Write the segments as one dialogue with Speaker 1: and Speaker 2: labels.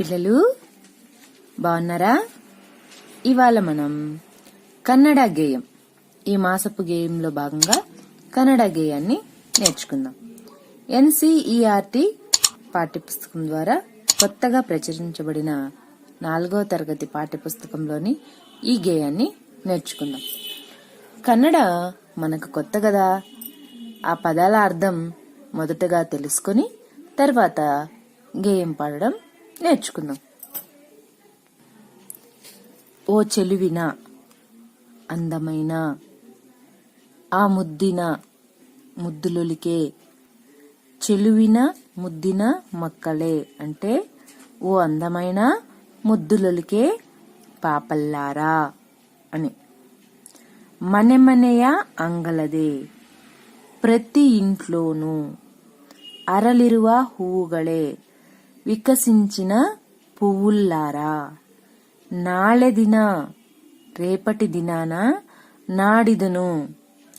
Speaker 1: పిల్లలు బాగున్నారా? ఇవాళ మనం కన్నడ గేయం. ఈ మాసపు గేయంలో భాగంగా కన్నడ గేయాన్ని నేర్చుకుందాం. ఎన్సీఈఆర్టీ పాఠ్యపుస్తకం ద్వారా కొత్తగా ప్రచురించబడిన నాలుగో తరగతి పాఠ్యపుస్తకంలోని ఈ గేయాన్ని నేర్చుకుందాం. కన్నడ మనకు కొత్త కదా? ఆ పదాల అర్థం మొదటగా తెలుసుకొని తర్వాత గేయం పాడడం నేర్చుకుందాం. ఓ చెలువిన అందమైన ఆ ముద్దిన ముద్దులొలికే చెలువిన ముద్దిన మక్కలే అంటే ఓ అందమైన ముద్దులొలికే పాపల్లారా అని. మనెమనెయ అంగలదే ప్రతి ఇంట్లోనూ అరలిరువ హూవుగలే వికసించిన పువ్వుల్లారా? నాళెదిన రేపటి దినాన నాడిదను.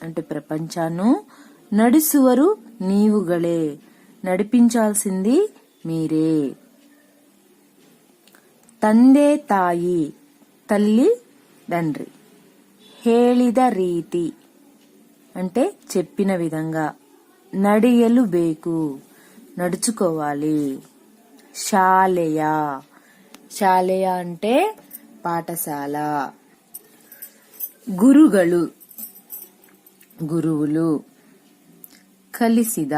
Speaker 1: అంటే ప్రపంచాను నడుసువరు నీవుగలే. నడిపించాల్సింది మీరే. తందే తాయి తల్లి తండ్రి. హేళిద రీతి. అంటే చెప్పిన విధంగా నడియలు బేకు. నడుచుకోవాలి. శాలయ. శాలయ అంటే పాఠశాల. గురుಗಳು గురువులు. కలిసిద.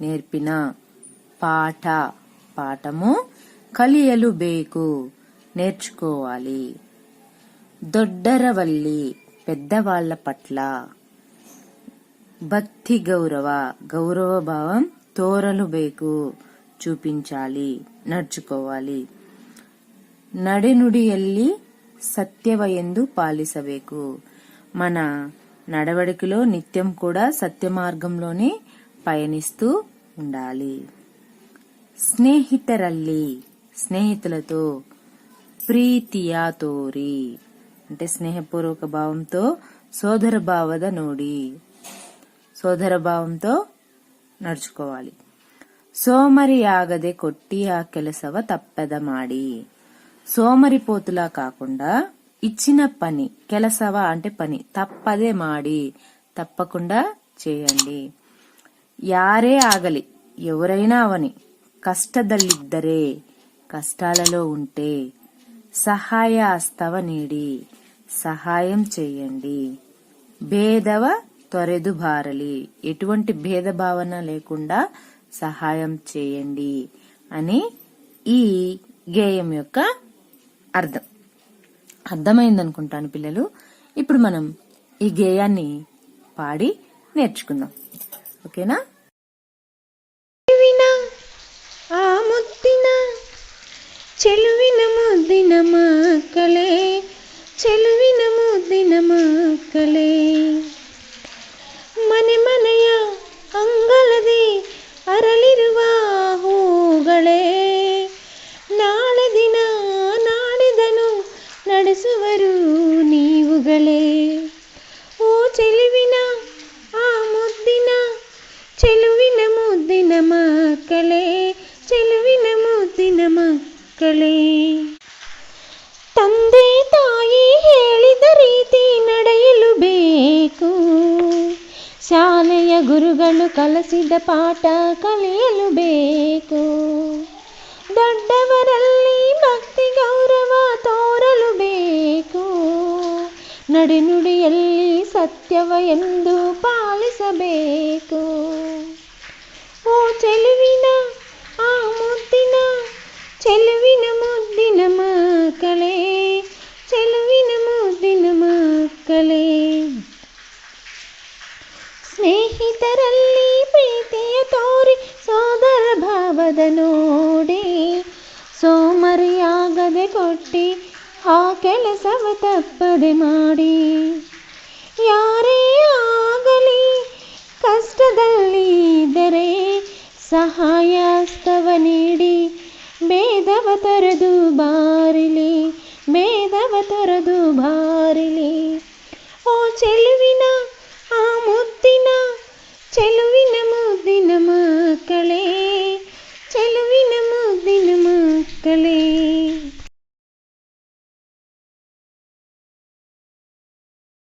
Speaker 1: నేర్పిన పాఠ పాఠము కలియలు బేకు. నేర్చుకోవాలి. దొడ్డరవల్లి పెద్దవాళ్ళ పట్ల భక్తి గౌరవ గౌరవ భావం తోరలు బేకు. చూపించాలి నడుచుకోవాలి. నడినుడి ఎల్లి సత్యవయందు పాలిసవేకు మన నడవడికలో నిత్యం కూడా సత్య మార్గంలోనే పయనిస్తూ ఉండాలి. స్నేహితరల్లి స్నేహితులతో ప్రీతియా తోరి. అంటే స్నేహపూర్వక భావంతో సోదర భావద నోడి. సోదర భావంతో నడుచుకోవాలి. ಸೋಮರಿಯಾಗದೆ కొట్టి ఆ ಕೆಲಸವ ತಪ್ಪದ మాడి సోమరిపోతులా కాకుండా ఇచ్చిన పని కెలసవ అంటే పని తప్పదే మాడి తప్పకుండా చేయండి. యారే ఆగలి ఎవరైనా అవని కష్టదల్లిద్దరే కష్టాలలో ఉంటే సహాయ అస్తవ నీడి సహాయం చేయండి. భేదవ త్వరెదు భారలి ఎటువంటి భేద భావన లేకుండా సహాయం చేయండి అని ఈ గేయం యొక్క అర్థం. అర్థమైంది అనుకుంటాను పిల్లలు. ఇప్పుడు మనం ఈ గేయాన్ని పాడి నేర్చుకుందాం. ఓకేనా?
Speaker 2: చెలువిన ముద్దిన మాకలే చెలువిన ముద్దిన మాకలే. ಗುರುಗಳು ಕಲಸಿದ ಪಾಠ ಕಲಿಯಲು ಬೇಕು. ದೊಡ್ಡವರಲ್ಲಿ ಭಕ್ತಿ ಗೌರವ ತೋರಲು ಬೇಕು. ನಡೆನುಡಿಯಲ್ಲಿ ಸತ್ಯವ ಎಂದು ಪಾಲಿಸಬೇಕು. ಓ ಚೆಲುವಿನ ಭಾವದ ನೋಡಿ ಸೋಮರಿಯಾಗದೆ ಕೊಟ್ಟಿ ಆ ಕೆಲಸವ ತಪ್ಪದೆ ಮಾಡಿ. ಯಾರೇ ಆಗಲಿ ಕಷ್ಟದಲ್ಲಿ ಇದ್ದರೆ ಸಹಾಯಸ್ತವ ನೀಡಿ. ಭೇದವ ತೊರೆದು ಬಾರಿಲಿ ಭೇದವ ತೊರೆದು ಬಾರಿಲಿ. ಓ ಚೆಲುವಿನ, ಆ ಮುದ್ದಿನ, ಚೆಲುವಿನ ಮುದ್ದಿನ ಮಕ್ಕಳೇ